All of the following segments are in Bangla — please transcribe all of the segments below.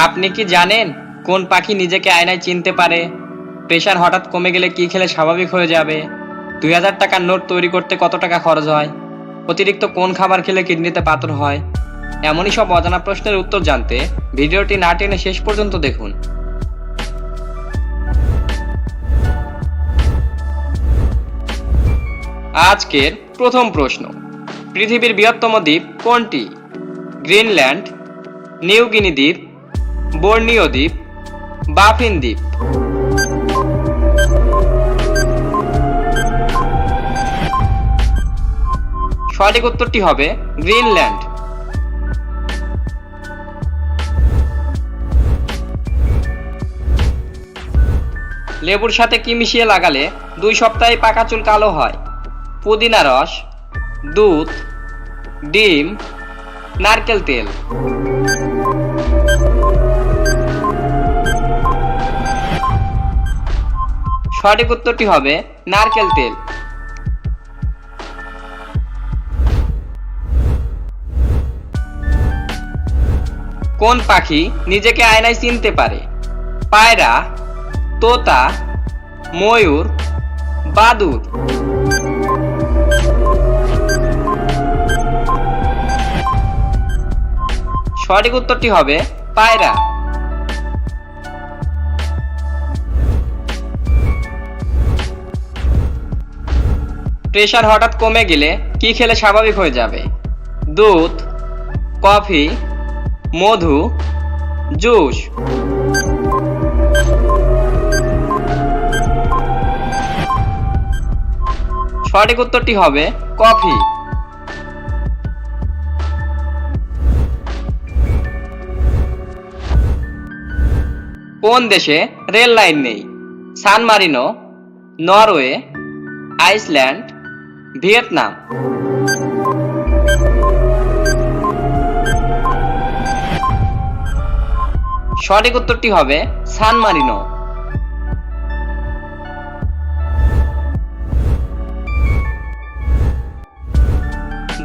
আপনি কি জানেন কোন পাখি নিজেকে আয়নায় চিনতে পারে? প্রেশার হঠাৎ কমে গেলে কি খেলে স্বাভাবিক হয়ে যাবে? দুই হাজার টাকার নোট তৈরি করতে কত টাকা খরচ হয়? অতিরিক্ত কোন খাবার খেলে কিডনিতে পাথর হয়? এমনই সব অজানা প্রশ্নের উত্তর জানতে ভিডিওটি না টেনে শেষ পর্যন্ত দেখুন। আজকের প্রথম প্রশ্ন, পৃথিবীর বৃহত্তম দ্বীপ কোনটি? গ্রিনল্যান্ড, নিউ গিনি দ্বীপ বর্নিও দ্বীপ, বাফিন দ্বীপ। সঠিক উত্তরটি হবে গ্রিনল্যান্ড। লেবুর সাথে কি মিশিয়ে লাগালে দুই সপ্তাহে পাকা চুল কালো হয়? পুদিনা রস, দুধ, ডিম, নারকেল তেল। সঠিক উত্তরটি হবে নারকেল তেল। কোন পাখি নিজেকে আয়নায় চিনতে পারে? পায়রা, তোতা, ময়ূর, বাদুর। সঠিক উত্তরটি হবে পায়রা। প্রেশার হঠাৎ কমে গেলে কি খেলে স্বাভাবিক হয়ে যাবে? দুধ, কফি, মধু, জুস। সঠিক উত্তরটি হবে কফি। কোন দেশে রেল লাইন নেই? San Marino, Norway, Iceland Vietnam. সঠিক উত্তরটি হবে সান মারিনো।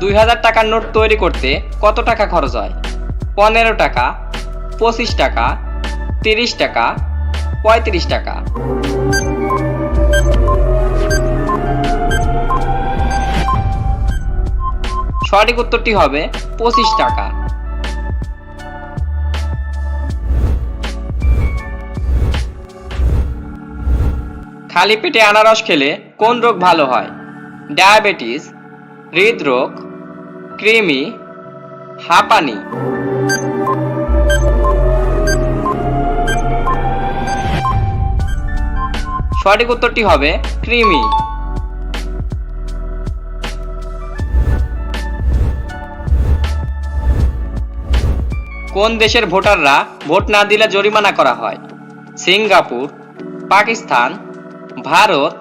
দুই হাজার টাকার নোট তৈরি করতে কত টাকা খরচ হয়? পনেরো টাকা, পঁচিশ টাকা, তিরিশ টাকা, পঁয়ত্রিশ টাকা। সঠিক উত্তরটি হবে পঁচিশ টাকা। খালি পেটে আনারস খেলে কোন রোগ ভালো হয়? ডায়াবেটিস, হৃদরোগ, কৃমি, হাঁপানি। সঠিক উত্তরটি হবে কৃমি। কোন দেশের ভোটাররা ভোট না দিলে জরিমানা করা হয়? Singapore, Pakistan, Bharat,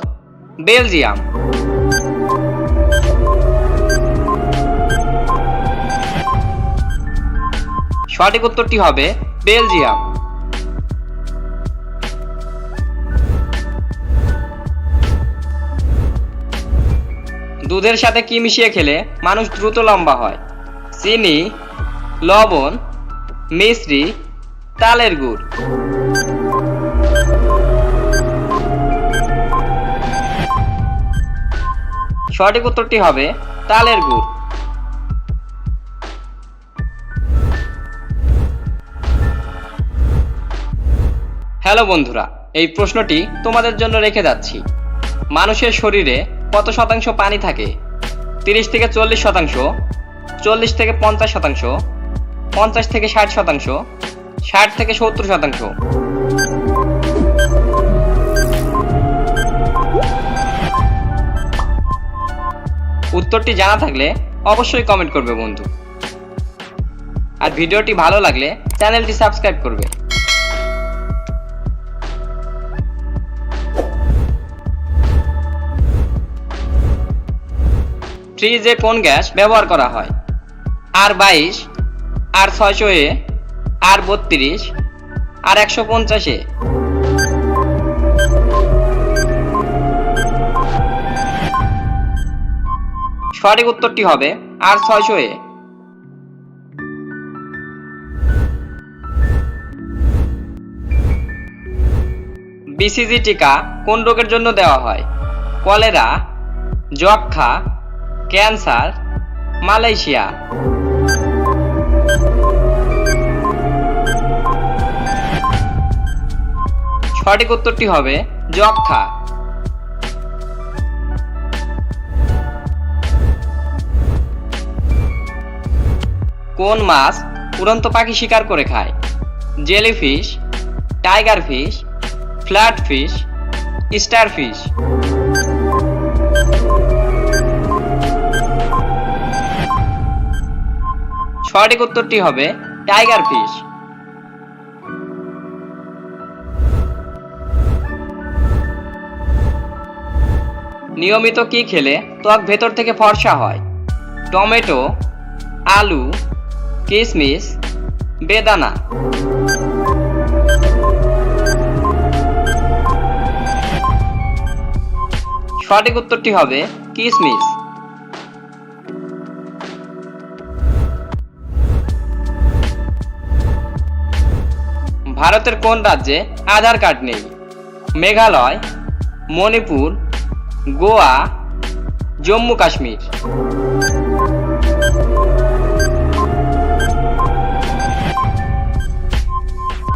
Belgium. সঠিক উত্তরটি হবে বেলজিয়াম। দুধের সাথে কি মিশিয়ে খেলে মানুষ দ্রুত লম্বা হয়? চিনি, লবণ মিশ্রি তালের গুড়। সঠিক উত্তরটি হবে তালের গুড়। হ্যালো বন্ধুরা, এই প্রশ্নটি তোমাদের জন্য রেখে যাচ্ছি। মানুষের শরীরে কত শতাংশ পানি থাকে? তিরিশ থেকে চল্লিশ শতাংশ, চল্লিশ থেকে পঞ্চাশ শতাংশ পঞ্চাশ থেকে ষাট শতাংশ, ষাট থেকে সত্তর শতাংশ। উত্তরটি জানা থাকলে অবশ্যই কমেন্ট করবে বন্ধু। আর ভিডিওটি ভালো লাগলে চ্যানেলটি সাবস্ক্রাইব করবে। ফ্রিজে কোন গ্যাস ব্যবহার করা হয়। আর বাইশ আর ছয়শো এ, আর বত্রিশ, আর একশো পঞ্চাশে সঠিক উত্তরটি হবে আর ছয়শো এ। বিসিজি টিকা কোন রোগের জন্য দেওয়া হয়? কলেরা যক্ষা ক্যান্সার, মালয়েশিয়া। সঠিক উত্তরটি হবে যক্ষা কোন মাছ উড়ন্ত পাখি শিকার করে খায়? Jellyfish, tiger fish, flatfish, starfish. সঠিক উত্তরটি হবে টাইগার ফিশ। নিয়মিত কি খেলে ত্বক ভেতর থেকে ফর্সা হয়? টমেটো, আলু কিশমিশ বেদানা। সঠিক উত্তরটি হবে কিশমিশ ভারতের কোন রাজ্যে আধার কার্ড নেই? মেঘালয়, মণিপুর গোয়া, জম্মু, কাশ্মীর।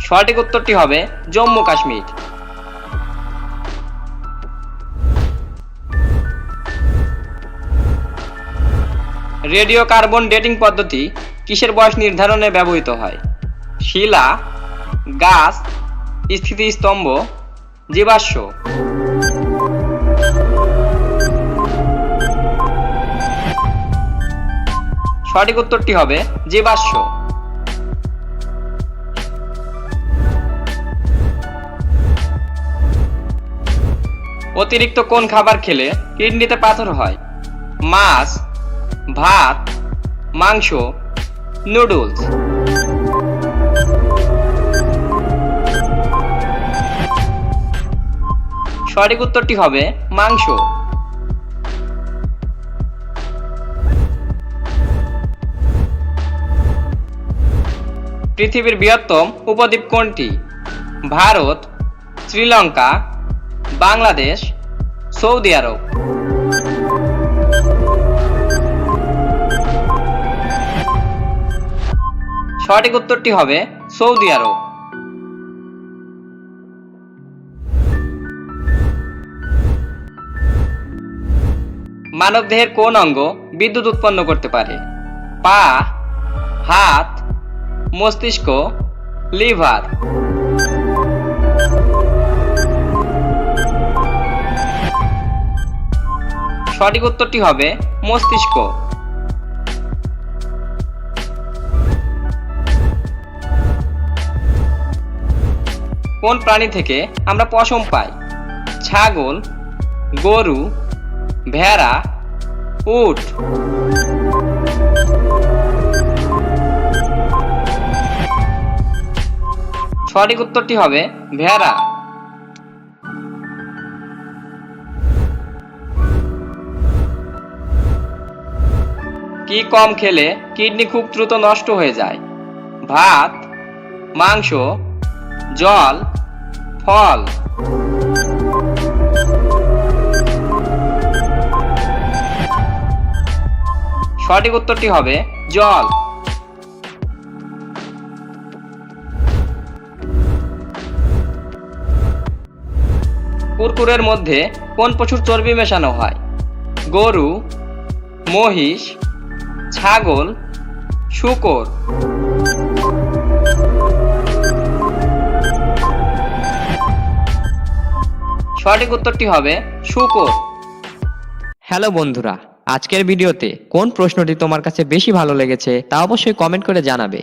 সঠিক উত্তরটি হবে Jammu, Kashmir. Radio carbon dating পদ্ধতি কিসের বয়স নির্ধারণে ব্যবহৃত হয়? শিলা, গাছ, স্থিতিস্তম্ভ, জীবাশ্ম। সঠিক উত্তরটি হবে জীবাশ্ম। অতিরিক্ত কোন খাবার খেলে কিডনিতে পাথর হয়? মাছ, ভাত, মাংস, নুডলস। সঠিক উত্তরটি হবে মাংস। পৃথিবীর বৃহত্তম উপদ্বীপ কোনটি? Bharat, Sri Lanka, Bangladesh, Saudi Arab. সঠিক উত্তরটি হবে সৌদি আরব। মানবদেহের কোন অঙ্গ বিদ্যুৎ উৎপন্ন করতে পারে? পা, হাত মস্তিষ্ক, লিভার। সঠিক উত্তরটি হবে মস্তিষ্ক। কোন প্রাণী থেকে আমরা পশম পাই? ছাগল, গরু, ভেড়া, উট। সঠিক উত্তরটি হবে ভেড়া। কি কম খেলে কিডনি খুব দ্রুত নষ্ট হয়ে যায়? ভাত, মাংস, জল, ফল। সঠিক উত্তরটি হবে জল। কুরকুরের মধ্যে কোন পশুর চর্বি মেশানো হয়? গরু, মহিষ, ছাগল, শুকর। সঠিক উত্তরটি হবে শুকর। হ্যালো বন্ধুরা, আজকের ভিডিওতে কোন প্রশ্নটি তোমার কাছে বেশি ভালো লেগেছে তা অবশ্যই কমেন্ট করে জানাবে।